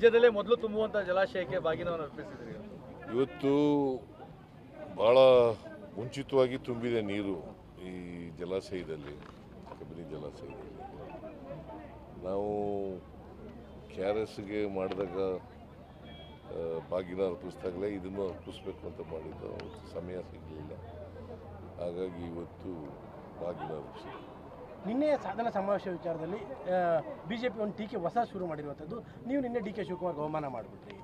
ರಾಜ್ಯದಲ್ಲೇ ಮೊದಲು ತುಂಬುವಂತ ಜಲಾಶಯಕ್ಕೆ ಬಾಗಿನವನ್ನು ಅರ್ಪಿಸಿದ್ರಿ. ಇವತ್ತು ಭಾಳ ಮುಂಚಿತವಾಗಿ ತುಂಬಿದೆ ನೀರು ಈ ಜಲಾಶಯದಲ್ಲಿ, ಕಬಿನಿ ಜಲಾಶಯದಲ್ಲಿ. ನಾವು ಕೆ ಆರ್ ಎಸ್ಗೆ ಮಾಡಿದಾಗ ಬಾಗಿನ ಅರ್ಪಿಸಿದಾಗಲೇ ಇದನ್ನು ಅರ್ಪಿಸ್ಬೇಕು ಅಂತ ಮಾಡಿದ್ದು. ಸಮಯ ಸಿಗಲಿಲ್ಲ. ಹಾಗಾಗಿ ಇವತ್ತು ಬಾಗಿನ ಅರ್ಪಿಸಿದ್ವಿ. ನಿನ್ನೆ ಸಾಧನ ಸಮಾವೇಶ ವಿಚಾರದಲ್ಲಿ ಬಿಜೆಪಿ ಒಂದು ಟೀಕೆ ಹೊಸ ಶುರು ಮಾಡಿರುವಂಥದ್ದು. ನೀವು ನಿನ್ನೆ ಡಿ ಕೆ ಶಿವಕುಮಾರ್ ಅವಮಾನ ಮಾಡಿಬಿಟ್ರಿ.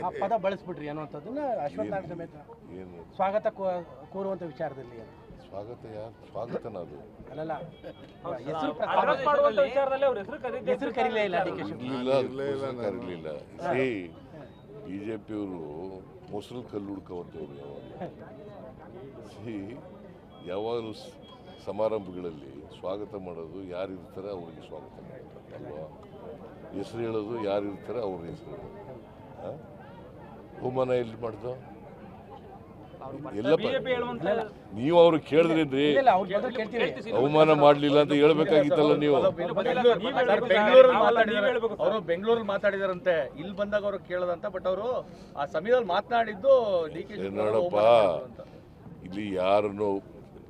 ಆ ಪದ ಬಳಸ್ಬಿಟ್ರಿ ಅನ್ನುವಂಥದ್ದನ್ನ ಅಶ್ವತ್ಥನಾರಾಯಣ ಸಮೇತ ಸ್ವಾಗತ ಕೋ- ಕೋರುವಂಥ ವಿಚಾರದಲ್ಲಿ ಅಂತ. ಸ್ವಾಗತ ಯಾರು ಸ್ವಾಗತನ ಅದು? ಅಲ್ಲಲ್ಲ ಹೆಸರು ಅಡ್ರೆಸ್ ಮಾಡುವಂತ ವಿಚಾರದಲ್ಲಿ ಅವ್ರ ಹೆಸರು ಕರೀತಿ ಹೆಸರು ಕರೀಲೇ ಇಲ್ಲ ಡಿ ಕೆ ಶಿವಕುಮಾರ್. ಇರಲಿಲ್ಲ ಕರೀಲಿಲ್ಲ. ಬಿ ಜೆ ಪಿಯವರು ಮೊಸರು ಕಲ್ಲು ಹುಡ್ಕೋವಂಥವ್ರು ಯಾವಾಗಲೂ. ಯಾವಾಗಲೂ ಸಮಾರಂಭಗಳಲ್ಲಿ ಸ್ವಾಗತ ಮಾಡೋದು ಯಾರು ಇರ್ತಾರೆ ಅವ್ರಿಗೆ ಸ್ವಾಗತ ಮಾಡ್ತಾರೆ ಅಲ್ವಾ? ಹೆಸರು ಹೇಳೋದು ಯಾರು ಇರ್ತಾರೆ ಅವ್ರ ಹೆಸರು ಹೇಳೋದು. ಆ? ಅವಮಾನ ಎಲ್ಲಿ ಮಾಡ್ದು? ಎಲ್ಲಪ್ಪ ನೀವು ಅವ್ರು ಕೇಳಿದ್ರಿ ಅವಮಾನ ಮಾಡಲಿಲ್ಲ ಅಂತ ಹೇಳ್ಬೇಕಾಗಿತ್ತಲ್ಲ ನೀವು? ಅವರು ಬೆಂಗಳೂರಲ್ಲಿ ಮಾತಾಡಿದಾರಂತೆ. ಇಲ್ಲಿ ಬಂದಾಗ ಅವರು ಕೇಳದಂತ ಬಟ್ ಅವರು ಆ ಸಮಯದಲ್ಲಿ ಮಾತನಾಡಿದ್ದು ಡಿ ಕೆ ಏ ನೋಡಪ್ಪ. ಇಲ್ಲಿ ಯಾರನ್ನು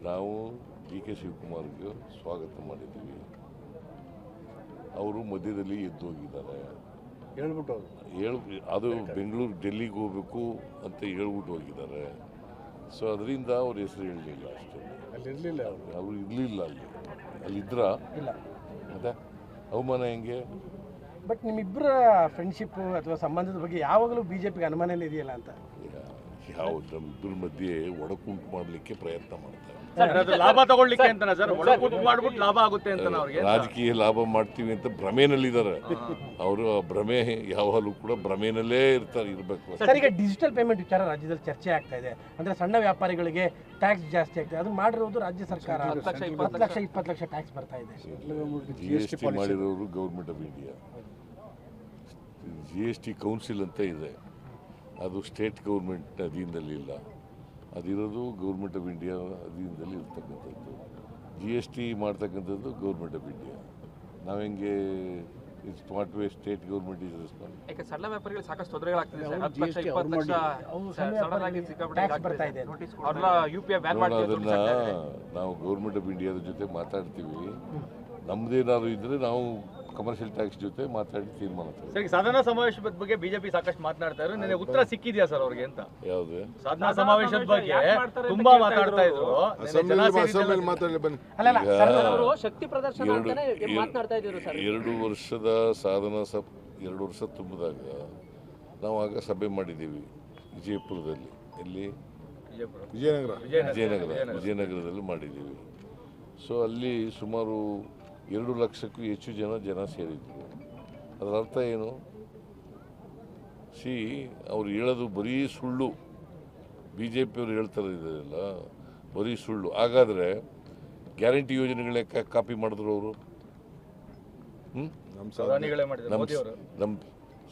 ನಾವು ಡಿ ಕೆ ಶಿವಕುಮಾರ್ಗೆ ಸ್ವಾಗತ ಮಾಡಿದ್ದೀವಿ. ಅವರು ಮಧ್ಯದಲ್ಲಿ ಎದ್ದು ಹೋಗಿದ್ದಾರೆ. ಹೇಳ್ಬಿಟ್ಟು ಹೇಳ್ ಅದು ಬೆಂಗಳೂರು ಡೆಲ್ಲಿಗೆ ಹೋಗ್ಬೇಕು ಅಂತ ಹೇಳ್ಬಿಟ್ಟು ಹೋಗಿದ್ದಾರೆ. ಸೊ ಅದರಿಂದ ಅವ್ರ ಹೆಸರು ಹೇಳಲಿಲ್ಲ ಅಷ್ಟೇ. ಅಲ್ಲಿ ಇರಲಿಲ್ಲ ಅವರು. ಅವ್ರು ಇರಲಿಲ್ಲ ಅಲ್ಲಿ. ಅಲ್ಲಿದ್ರ? ಇಲ್ಲ. ಮತ್ತೆ ಅವಮಾನ ಹೆಂಗೆ? ಬಟ್ ನಿಮ್ಮಿಬ್ಬರ ಫ್ರೆಂಡ್ಶಿಪ್ ಅಥವಾ ಸಂಬಂಧದ ಬಗ್ಗೆ ಯಾವಾಗಲೂ ಬಿಜೆಪಿಗೆ ಅನುಮಾನನೇ ಇದೆಯಲ್ಲ ಅಂತ. ಯಾವ ನಮ್ಮಿಬ್ಬರ ಮಧ್ಯೆ ಒಡಕುಂಟು ಮಾಡಲಿಕ್ಕೆ ಪ್ರಯತ್ನ ಮಾಡ್ತಾರೆ. ಅದು ಲಾಭ ತಗೊಳ್ಳಿಕ್ಕೆ ಅಂತಾನ ಸರ್? ಒಳ ಮಾಡ್ಬಿಟ್ಟು ಲಾಭ ಆಗುತ್ತೆ ಅಂತ ಅವ್ರಿಗೆ ರಾಜಕೀಯ ಲಾಭ ಮಾಡ್ತೀವಿ ಅಂತ ಭ್ರಮೆನಲ್ಲಿದ್ದಾರೆ. ಅವರು ಆ ಭ್ರಮೆ ಯಾವಾಗಲೂ ಕೂಡ ಭ್ರಮೆನಲ್ಲೇ ಇರ್ತಾರೆ ಇರಬೇಕು. ಸರ್ ಈಗ ಡಿಜಿಟಲ್ ಪೇಮೆಂಟ್ ವಿಚಾರ ರಾಜ್ಯದಲ್ಲಿ ಚರ್ಚೆ ಆಗ್ತಾ ಇದೆ. ಅಂದ್ರೆ ಸಣ್ಣ ವ್ಯಾಪಾರಿಗಳಿಗೆ ಟ್ಯಾಕ್ಸ್ ಜಾಸ್ತಿ ಆಗ್ತದೆ ಅದು ಮಾಡಿರೋದು ರಾಜ್ಯ ಸರ್ಕಾರ. ಹತ್ತು ಲಕ್ಷ ಇಪ್ಪತ್ತು ಲಕ್ಷ ಟ್ಯಾಕ್ಸ್ ಬರ್ತಾ ಇದೆ. ಜಿ ಎಸ್ ಟಿ ಮಾಡಿರೋರು government of India G S T council ಅಂತ ಇದೆ. ಅದು ಸ್ಟೇಟ್ ಗೌರ್ಮೆಂಟ್ ಅಧೀನದಲ್ಲಿ ಇಲ್ಲ. ಅದಿರೋದು ಗೌರ್ಮೆಂಟ್ ಆಫ್ ಇಂಡಿಯಾ ಅಧೀನದಲ್ಲಿ ಇರ್ತಕ್ಕಂಥದ್ದು. ಜಿ ಎಸ್ ಟಿ ಮಾಡ್ತಕ್ಕಂಥದ್ದು ಗೌರ್ಮೆಂಟ್ ಆಫ್ ಇಂಡಿಯಾ. ನಾವು ಹೆಂಗೆ it's not way state government is response ಸಣ್ಣ ವ್ಯಾಪಾರಿಗಳು ಸಾಕಷ್ಟು ತೊಂದರೆಗಳಾಗ್ತಿದೆ ಸರ್. ಹತ್ತು ಲಕ್ಷ ಇಪ್ಪತ್ತು ಲಕ್ಷ ಅವ್ರು ಸಣ್ಣ ಸಡನ್ ಆಗಿ ವ್ಯಾಪಾರಿಗೆ ಸಿಕ್ಕಾಪಟ್ಟೆ tax ಇದೆ. ಅವ್ರನ್ನ ಯು ಪಿ ಐ ಬ್ಯಾನ್ ಅದನ್ನ ನಾವು ಗೌರ್ಮೆಂಟ್ ಆಫ್ ಇಂಡಿಯಾದ ಜೊತೆ ಮಾತಾಡ್ತೀವಿ. ನಮ್ದೇನಾದ್ರು ಇದ್ರೆ ನಾವು ಕಮರ್ಷಿಯಲ್ ಟ್ಯಾಕ್ಸ್ ಜೊತೆ ಮಾತಾಡಿ ತೀರ್ಮಾನ ಸರ್ ಈಗ ಸಾಧನಾ ಸಮಾವೇಶದ ಬಗ್ಗೆ ಬಿಜೆಪಿ ಸಾಕಷ್ಟು ಮಾತನಾಡ್ತಾ ಇದ್ರು. ನನಗೆ ಉತ್ತರ ಸಿಕ್ಕಿದ್ಯಾ ಸರ್ ಅವ್ರಿಗೆ ಅಂತ? ಯಾವುದು? ಸಾಧನಾ ಸಮಾವೇಶದ ಬಗ್ಗೆ ತುಂಬಾ ಮಾತಾಡ್ತಾ ಇದ್ರು. ಅಸೆಂಬ್ಲಿ ಮಾತಾಡಲಿ ಬನ್ನಿ. ಅಲ್ಲಲ್ಲ ಸರ್ ಅವರು ಶಕ್ತಿ ಪ್ರದರ್ಶನ ಎರಡು ಮಾತನಾಡ್ತಾ ಇದ್ರು ಸರ್? ಎರಡು ವರ್ಷದ ಸಾಧನ ಸಪ್ ಎರಡು ವರ್ಷ ತುಂಬಿದಾಗ ನಾವು ಆಗ ಸಭೆ ಮಾಡಿದ್ದೀವಿ ವಿಜಯಪುರದಲ್ಲಿ. ಇಲ್ಲಿ ವಿಜಯಪುರ. ವಿಜಯನಗರ. ವಿಜಯನಗರ. ವಿಜಯನಗರದಲ್ಲಿ ಮಾಡಿದ್ದೀವಿ. ಸೊ ಅಲ್ಲಿ ಸುಮಾರು ಎರಡು ಲಕ್ಷಕ್ಕೂ ಹೆಚ್ಚು ಜನ ಜನ ಸೇರಿದ್ರು. ಅದರ ಅರ್ಥ ಏನು? ಸಿ ಅವ್ರು ಹೇಳೋದು ಬರೀ ಸುಳ್ಳು. ಬಿ ಜೆ ಪಿಯವರು ಹೇಳ್ತಾರೆ ಇದೆಲ್ಲ ಬರೀ ಸುಳ್ಳು. ಹಾಗಾದರೆ ಗ್ಯಾರಂಟಿ ಯೋಜನೆಗಳೇ ಕಾಪಿ ಮಾಡಿದ್ರು ಅವರು? ಹ್ಞೂ ನಮ್ಮ ಸಾಧನೆ ಮಾಡಿದ್ರು ನಮ್ಮ ಮೋದಿ ಅವರು ನಮ್ಮ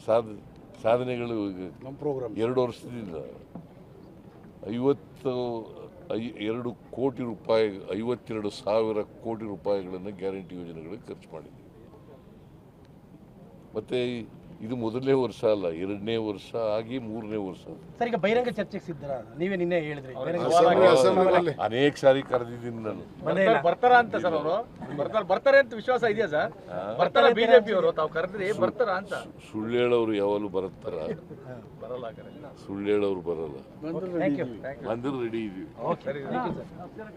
ಸಾಧ ಸಾಧನೆಗಳು ನಮ್ಮ ಪ್ರೋಗ್ರಾಮ್ ಎರಡು ವರ್ಷದಿಂದ ಐವತ್ತು ಎರಡು ಕೋಟಿ ರೂಪಾಯಿ ಐವತ್ತೆರಡು ಸಾವಿರ ಕೋಟಿ ರೂಪಾಯಿಗಳನ್ನು ಗ್ಯಾರಂಟಿ ಯೋಜನೆಗಳಿಗೆ ಖರ್ಚು ಮಾಡಿದ್ದೀವಿ. ಮತ್ತು ಇದು ಮೊದಲನೇ ವರ್ಷ ಅಲ್ಲ ಎರಡನೇ ವರ್ಷ ಆಗಿ ಮೂರನೇ ವರ್ಷ. ಸರ್ ಈಗ ಬಹಿರಂಗ ಚರ್ಚೆಗೆ ಸಿದ್ಧರ? ನೀವೇ ನಿನ್ನೆ ಹೇಳಿದ್ರಿ. ಅನೇಕ ಸಾರಿ ಕರೆದಿದ್ದೀನಿ ನಾನು. ಬರ್ತಾರ ಅಂತ ಸರ್ ಅವರು? ಬರ್ತಾರೆ ಬರ್ತಾರೆ ಅಂತ ವಿಶ್ವಾಸ ಇದೆಯಾ ಸರ್? ಬರ್ತಾರೆ ಬಿಜೆಪಿ ಅವರು? ತಾವು ಕರೆದ್ರಿ ಬರ್ತಾರ ಅಂತ. ಸುಳ್ಳು ಹೇಳೋರು ಯಾವಾಗಲೂ ಬರುತ್ತಾರ? ಬರಲ್ಲ. ಸುಳ್ಳು ಹೇಳೋರು ಬರಲ್ಲ. ಥ್ಯಾಂಕ್ ಯು ಬಂದ್ರೆ ರೆಡಿ ಇದೀವಿ. ಸರಿ